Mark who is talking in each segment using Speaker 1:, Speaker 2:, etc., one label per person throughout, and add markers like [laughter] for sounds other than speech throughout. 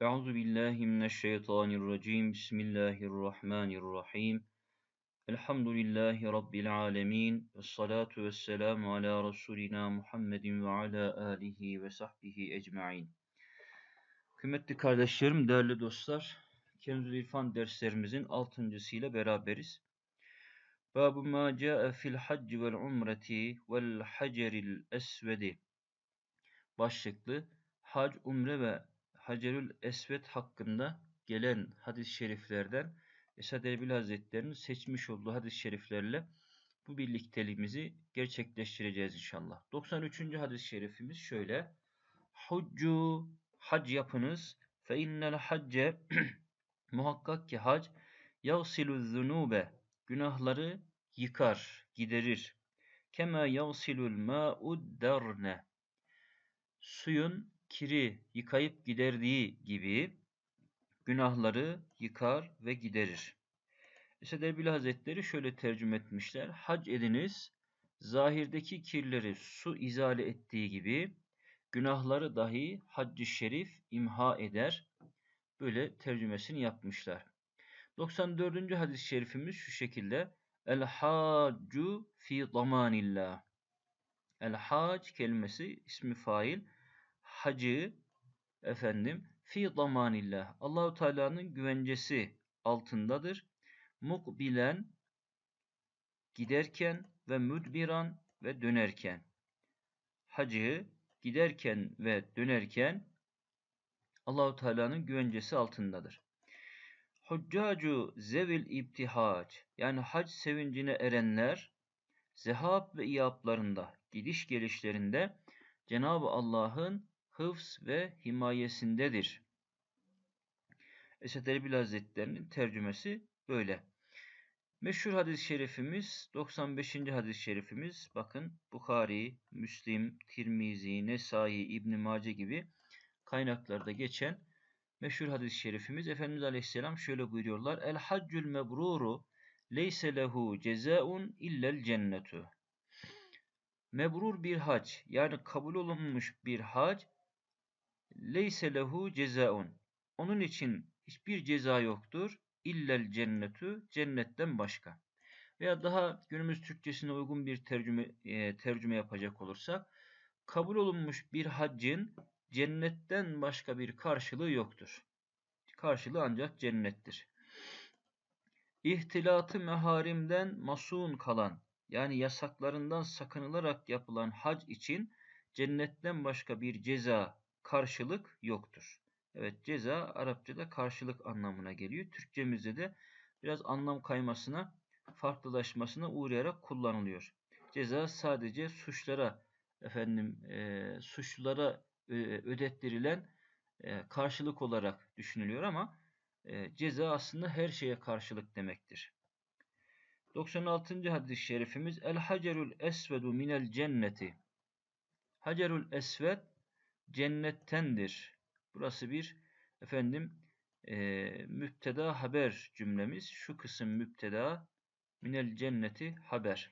Speaker 1: Euzu billahi mineşşeytanirracim. Bismillahirrahmanirrahim. Elhamdülillahi rabbil alamin. Ves salatu vesselamu ala resulina Muhammedin ve ala alihi ve sahbihi ecmaîn. Kıymetli kardeşlerim, değerli dostlar, Kenzül İrfan derslerimizin altıncısıyla beraberiz. Babu ma ca'e fil hac vel umreti vel haceril esvedi başlıklı hac, umre ve Hacerül Esved hakkında gelen hadis-i şeriflerden Esad Erbil Hazretleri'nin seçmiş olduğu hadis-i şeriflerle bu birlikteliğimizi gerçekleştireceğiz inşallah. 93. hadis-i şerifimiz şöyle. Huccu hac yapınız fe innel hacce [clears throat] muhakkak ki hac yagsilu zunube günahları yıkar, giderir. Kema yagsilul ma'ud darne suyun kiri yıkayıp giderdiği gibi günahları yıkar ve giderir. Esed Erbil Hazretleri şöyle tercüme etmişler. Hac ediniz, zahirdeki kirleri su izale ettiği gibi günahları dahi haccı şerif imha eder. Böyle tercümesini yapmışlar. 94. hadis-i şerifimiz şu şekilde. El haccu fi damanillah. El hac kelimesi ismi fail hacı efendim fi zamanillah Allahu Teala'nın güvencesi altındadır. Mukbilen giderken ve müdbiran ve dönerken hacı giderken ve dönerken Allahu Teala'nın güvencesi altındadır. Huccacu zevil ibtihac yani hac sevincine erenler zehab ve iyaplarında gidiş gelişlerinde Cenab-ı Allah'ın hıfz ve himayesindedir. Esed Erbil Hazretleri'nin tercümesi böyle. Meşhur hadis-i şerifimiz 95. hadis-i şerifimiz bakın Bukhari, Müslim, Tirmizi, Nesai, İbn Mace gibi kaynaklarda geçen meşhur hadis-i şerifimiz Efendimiz Aleyhisselam şöyle buyuruyorlar. El haccül mebruru leyse lehu cezaun illel cennetu. Mebrur bir hac yani kabul olunmuş bir hac leyse lehu cezaun. Onun için hiçbir ceza yoktur. İllel cennetu cennetten başka. Veya daha günümüz Türkçesine uygun bir tercüme, e, tercüme yapacak olursak kabul olunmuş bir haccın cennetten başka bir karşılığı yoktur. Karşılığı ancak cennettir. İhtilatı meharimden masun kalan yani yasaklarından sakınılarak yapılan hac için cennetten başka bir ceza karşılık yoktur. Evet ceza Arapçada karşılık anlamına geliyor. Türkçemizde de biraz anlam kaymasına, farklılaşmasına uğrayarak kullanılıyor. Ceza sadece suçlara efendim e, suçlulara e, ödettirilen e, karşılık olarak düşünülüyor ama e, ceza aslında her şeye karşılık demektir. 96. hadis-i şerifimiz El hacerul esvedu minel cenneti Hacerul esved cennettendir. Burası bir efendim e, müpteda haber cümlemiz. Şu kısım müpteda minel cenneti haber.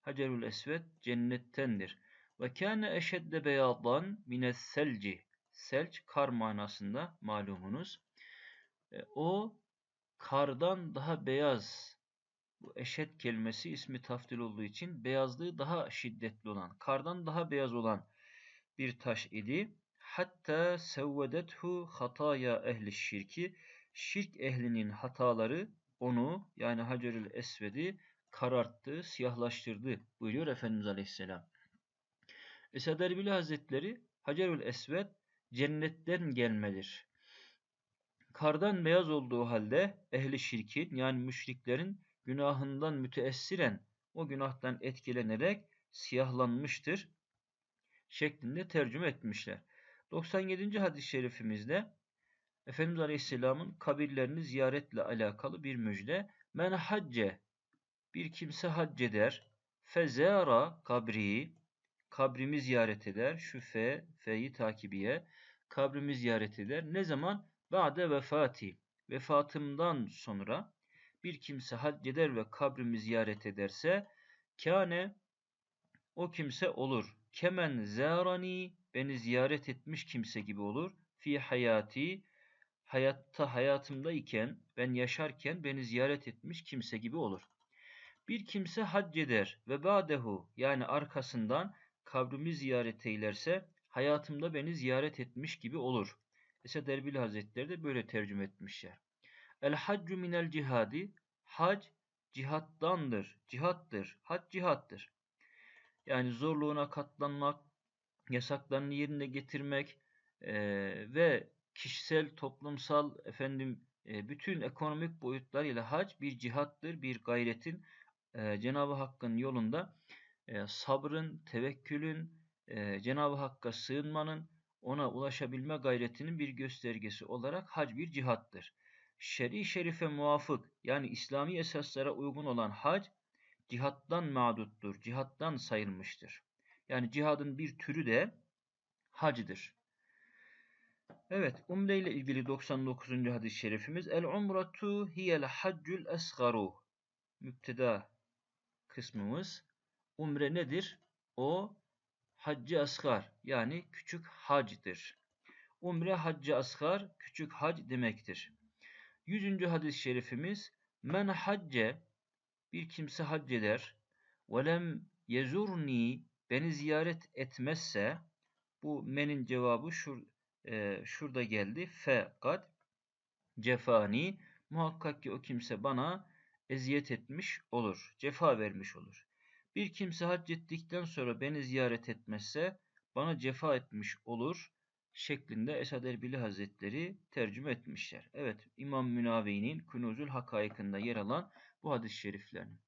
Speaker 1: Hacerul esved cennettendir. Ve kâne eşedde beyadan mines selci. Selç kar manasında malumunuz. E, o kardan daha beyaz. Bu eşet kelimesi ismi taftil olduğu için beyazlığı daha şiddetli olan, kardan daha beyaz olan bir taş idi. Hatta sevvedethu hataya ehli şirki şirk ehlinin hataları onu yani Hacerül Esved'i kararttı, siyahlaştırdı buyuruyor Efendimiz Aleyhisselam. Esad Erbil Hazretleri Hacerül Esved cennetten gelmedir. Kardan beyaz olduğu halde ehli şirkin yani müşriklerin günahından müteessiren o günahtan etkilenerek siyahlanmıştır şeklinde tercüme etmişler. 97. hadis-i şerifimizde Efendimiz Aleyhisselam'ın kabirlerini ziyaretle alakalı bir müjde. Men hacce bir kimse hac eder. Fezara kabri kabrimi ziyaret eder. Şu fe, fe'yi takibiye kabrimi ziyaret eder. Ne zaman? Ba'de vefati. Vefatımdan sonra bir kimse hac eder ve kabrimi ziyaret ederse kâne o kimse olur kemen zârani beni ziyaret etmiş kimse gibi olur. Fi hayati hayatta hayatımdayken, ben yaşarken beni ziyaret etmiş kimse gibi olur. Bir kimse hac eder ve ba'dehu yani arkasından kabrimi ziyaret eylerse hayatımda beni ziyaret etmiş gibi olur. Esed Erbil Hazretleri de böyle tercüme etmişler. El haccu minel cihadi hac cihattandır, cihattır, hac cihattır. Yani zorluğuna katlanmak, yasaklarını yerine getirmek e, ve kişisel, toplumsal, efendim e, bütün ekonomik boyutlarıyla hac bir cihattır, bir gayretin e, Cenab-ı Hakk'ın yolunda e, sabrın, tevekkülün, e, Cenab-ı Hakk'a sığınmanın, ona ulaşabilme gayretinin bir göstergesi olarak hac bir cihattır. Şer'i şerife muvafık yani İslami esaslara uygun olan hac cihattan mağduttur, cihattan sayılmıştır. Yani cihadın bir türü de hacdır. Evet, umre ile ilgili 99. hadis-i şerifimiz El umratu hiyel haccul esgaru. Müpteda kısmımız umre nedir? O haccı asgar yani küçük hacdır. Umre haccı asgar küçük hac demektir. Yüzüncü hadis-i şerifimiz Men hacce bir kimse hac eder velem yezurni beni ziyaret etmezse bu menin cevabı şur, e, şurada geldi. Fe kad cefani muhakkak ki o kimse bana eziyet etmiş olur. Cefa vermiş olur. Bir kimse hac ettikten sonra beni ziyaret etmezse bana cefa etmiş olur şeklinde Esad Erbili Hazretleri tercüme etmişler. Evet İmam Münavi'nin Kunuzul Hakaykında yer alan bu hadis-i şeriflerini.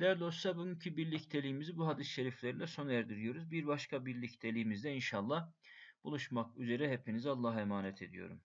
Speaker 1: Değerli dostlar bugünkü birlikteliğimizi bu hadis-i şeriflerle sona erdiriyoruz. Bir başka birlikteliğimizde inşallah buluşmak üzere hepinizi Allah'a emanet ediyorum.